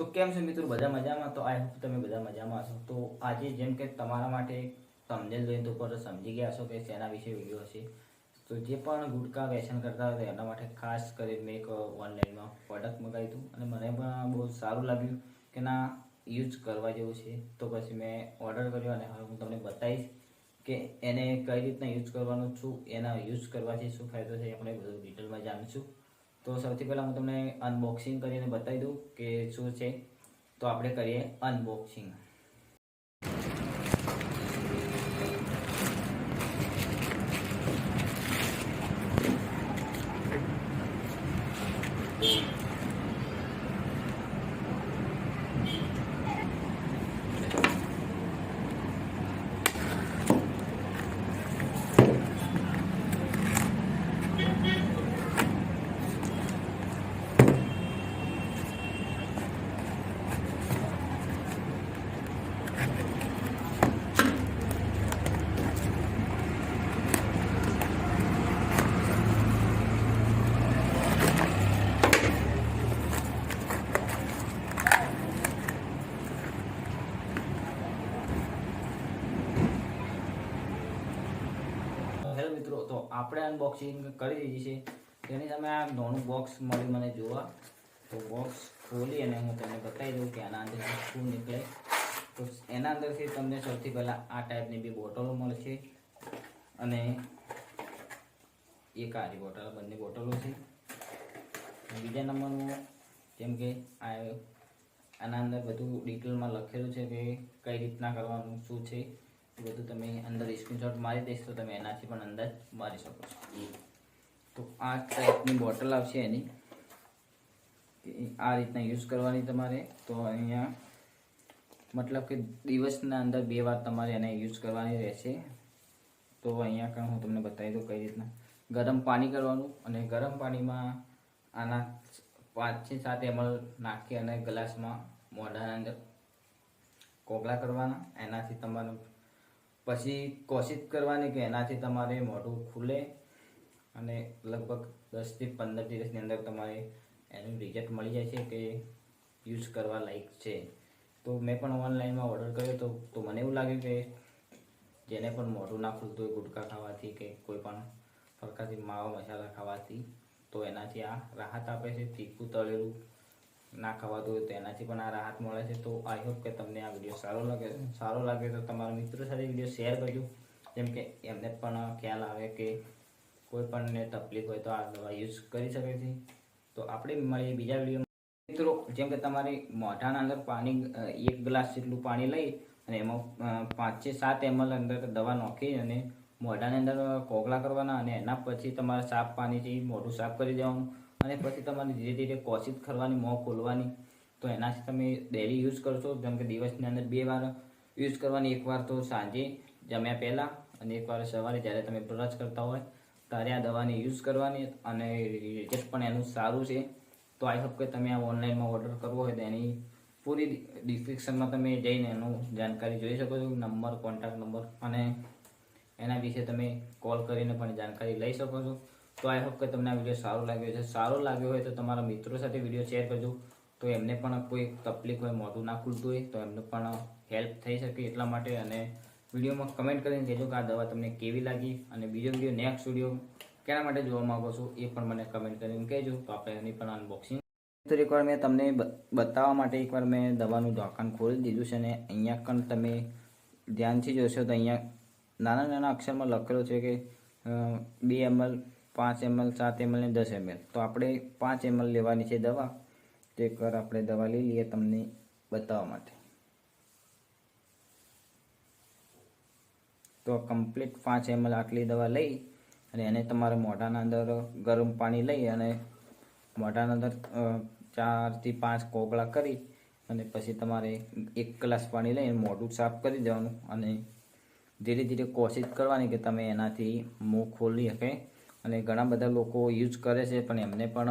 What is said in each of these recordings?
તો કેમ છે મિત્રો? બધા મજામાં? તો આઈ હોપ તમે બધા મજામાં છો તો આજે જેમ કે તમારા માટે તમને જોઈને તો પર સમજી ગયા છો કે શેના વિશે વીડિયો હશે. તો જે પણ ગુટકા વ્યસન કરતા હતા એના માટે ખાસ કરીને મેં એક ઓનલાઈનમાં પ્રોડક્ટ મંગાવ્યું હતું. અને મને પણ બહુ સારું લાગ્યું કે ના યુઝ કરવા જેવું છે. તો પછી મેં ઓર્ડર કર્યો અને હવે હું તમને બતાવીશ કે એને કઈ રીતના યુઝ કરવાનું છું, એના યુઝ કરવાથી શું ફાયદો છે આપણે બધું ડિટેલમાં જાણીશું. તો સૌથી પહેલાં હું તમને અનબોક્સિંગ કરીને બતાવી દઉં કે શું છે. તો આપણે કરીએ અનબોક્સિંગ હેલો મિત્રો, તો આપણે અનબોક્સિંગ કરી દીધી છે. તેની તમે આ નાનું બોક્સ મળ્યું મને જોવા. તો બોક્સ ખોલી અને હું તમને બતાવી દઉં કે આના અંદર શું નીકળે. તો એના અંદરથી તમને સૌથી પહેલાં આ ટાઈપની બે બોટલો મળશે અને એક આરી બોટલ બંને બોટલો છે. બીજા નંબરનું, જેમ કે આ આના અંદર બધું ડિટેલમાં લખેલું છે કે કઈ રીતના કરવાનું, શું છે. બધું તમે અંદર સ્ક્રીનશોટ મારી દઈશ તો તમે એનાથી પણ અંદાજ મારી શકો છો. તો આ ટાઈપની બોટલ આવશે એની. આ રીતના યુઝ કરવાની તમારે. તો અહીંયા મતલબ કે દિવસના અંદર બે વાર તમારે એને યુઝ કરવાની રહેશે. તો અહીંયા કાં હું તમને બતાવી દઉં કઈ રીતના. ગરમ પાણી કરવાનું અને ગરમ પાણીમાં આના પાંચથી સાત એમલ નાખી અને ગ્લાસમાં મોઢાના અંદર કોગળા કરવાના. એનાથી તમારું પછી કોશિશ કરવાની કે એનાથી તમારે મોઢું ખુલે અને લગભગ દસથી પંદર દિવસની અંદર તમારે એનું રિઝલ્ટ મળી જાય છે કે યુઝ કરવા લાયક છે. તો મેં પણ ઓનલાઈનમાં ઓર્ડર કર્યો તો તો મને એવું લાગ્યું કે જેને પણ મોઢું ના ખુલતું હોય, ગુટકા ખાવાથી કે કોઈ પણ પ્રકારથી માવા મસાલા ખાવાથી, તો એનાથી આ રાહત આપે છે, તીખું તળેલું ના ખવાતું હોય તો એનાથી પણ આ રાહત મળે છે. તો આઈ હોપ કે તમને આ વીડિયો સારો લાગે સારો લાગે તો તમારા મિત્રો સાથે વીડિયો શેર કરજો. જેમ કે એમને પણ ખ્યાલ આવે કે કોઈ પણને તકલીફ હોય તો આ દવા યુઝ કરી શકે છે. તો આપણે મળીએ બીજા વીડિયો મિત્રો, જેમ કે તમારે મોઢાના અંદર પાણી એક ગ્લાસ જેટલું પાણી લઈ અને એમાં પાંચથી સાત એમએલ અંદર દવા નાખી અને મોઢાની અંદર કોગળા કરવાના અને એના પછી તમારે સાફ પાણીથી મોઢું સાફ કરી દેવાનું. અને પછી તમારે ધીરે ધીરે કોશિશ કરવાની, મોં ખોલવાની, તો એનાથી તમે ડેલી યુઝ કરશો. જેમ કે દિવસની અંદર બે વાર યુઝ કરવાની. એકવાર તો સાંજે જમ્યા પહેલાં અને એકવાર સવારે જ્યારે તમે બ્રશ કરતા હોય ત્યારે આ દવાની યુઝ કરવાની અને રિઝલ્ટ પણ એનું સારું છે. તો આઈ હોપ કે તમે આ ઓનલાઈનમાં ઓર્ડર કરવો હોય તો એની પૂરી ડિસ્ક્રિપ્શનમાં તમે જઈને એનું જાણકારી જોઈ શકો છો. નંબર કોન્ટેક્ટ નંબર અને એના વિશે તમે કોલ કરીને પણ જાણકારી લઈ શકો છો. તો આઈ હોપ કે તમને આ વીડિયો સારો લાગ્યો છે સારો લાગ્યો હોય તો તમારા મિત્રો સાથે વીડિયો શેર કરજો. તો એમને પણ કોઈ તકલીફ હોય, મોઢું ના ખુલતું હોય, તો એમને પણ હેલ્પ થઈ શકે એટલા માટે. અને વિડીયોમાં કમેન્ટ કરીને કહેજો કે આ દવા તમને કેવી લાગી અને બીજો વીડિયો નેક્સ્ટ વીડિયો કેના માટે જોવા માંગો છો એ પણ મને કમેન્ટ કરીને કહેજો. તો આપણે એની પણ અનબોક્સિંગ તો એકવાર મેં તમને બતાવવા માટે એકવાર મેં દવાનું ઢાંકણ ખોલી દીધું છે અને અહીંયા પણ તમે ધ્યાનથી જોશો તો અહીંયા નાના નાના અક્ષરમાં લખેલો છે કે બે એમએલ પાંચ એમએલ, સાત એમએલ ને દસ એમએલ. તો આપણે પાંચ એમએલ લેવાની છે દવા. તો એકવાર આપણે દવા લઈ લઈએ તમને બતાવવા માટે. તો કમ્પ્લીટ પાંચ એમએલ આટલી દવા લઈ અને એને તમારે મોઢાના અંદર ગરમ પાણી લઈ અને મોઢાના અંદર ચારથી પાંચ કોગળા કરી અને પછી તમારે એક ગ્લાસ પાણી લઈને મોઢું સાફ કરી દેવાનું અને ધીરે ધીરે કોશિશ કરવાની કે તમે એનાથી મોં ખોલી શકે. અને ઘણા બધા લોકો યુઝ કરે છે, પણ એમને પણ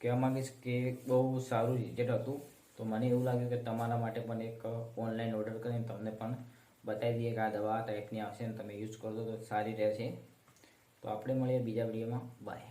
કહેવા માગીશ કે બહુ સારું રિઝલ્ટ હતું. તો મને એવું લાગ્યું કે તમારા માટે પણ એક ઓનલાઈન ઓર્ડર કરીને તમને પણ બતાવી દઈએ કે આ દવા ટાઈપની આવશે અને તમે યુઝ કરશો તો સારી રહેશે. તો આપણે મળીએ બીજા વિડીયોમાં બાય